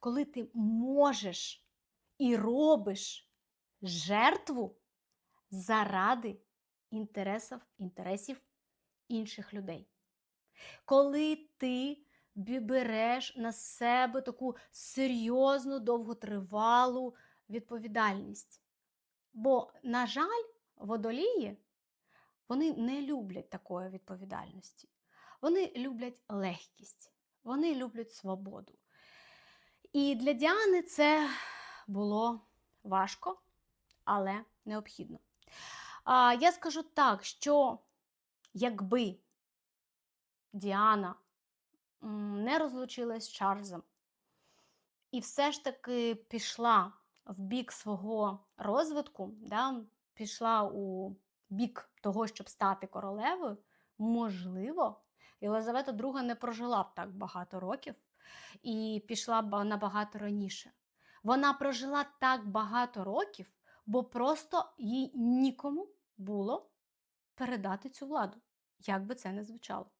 коли ти можеш і робиш жертву заради інтересів, інтересів інших людей. Коли ти береш на себе таку серйозну, довготривалу відповідальність. Бо, на жаль, водолії вони не люблять такої відповідальності. Вони люблять легкість, вони люблять свободу. І для Діани це було важко, але необхідно. А, я скажу так, що якби Діана не розлучилась з Чарльзом і все ж таки пішла в бік свого розвитку, да, пішла у бік того, щоб стати королевою, можливо, Єлизавета II не прожила б так багато років і пішла набагато раніше. Вона прожила так багато років, бо просто їй нікому було передати цю владу, як би це не звучало.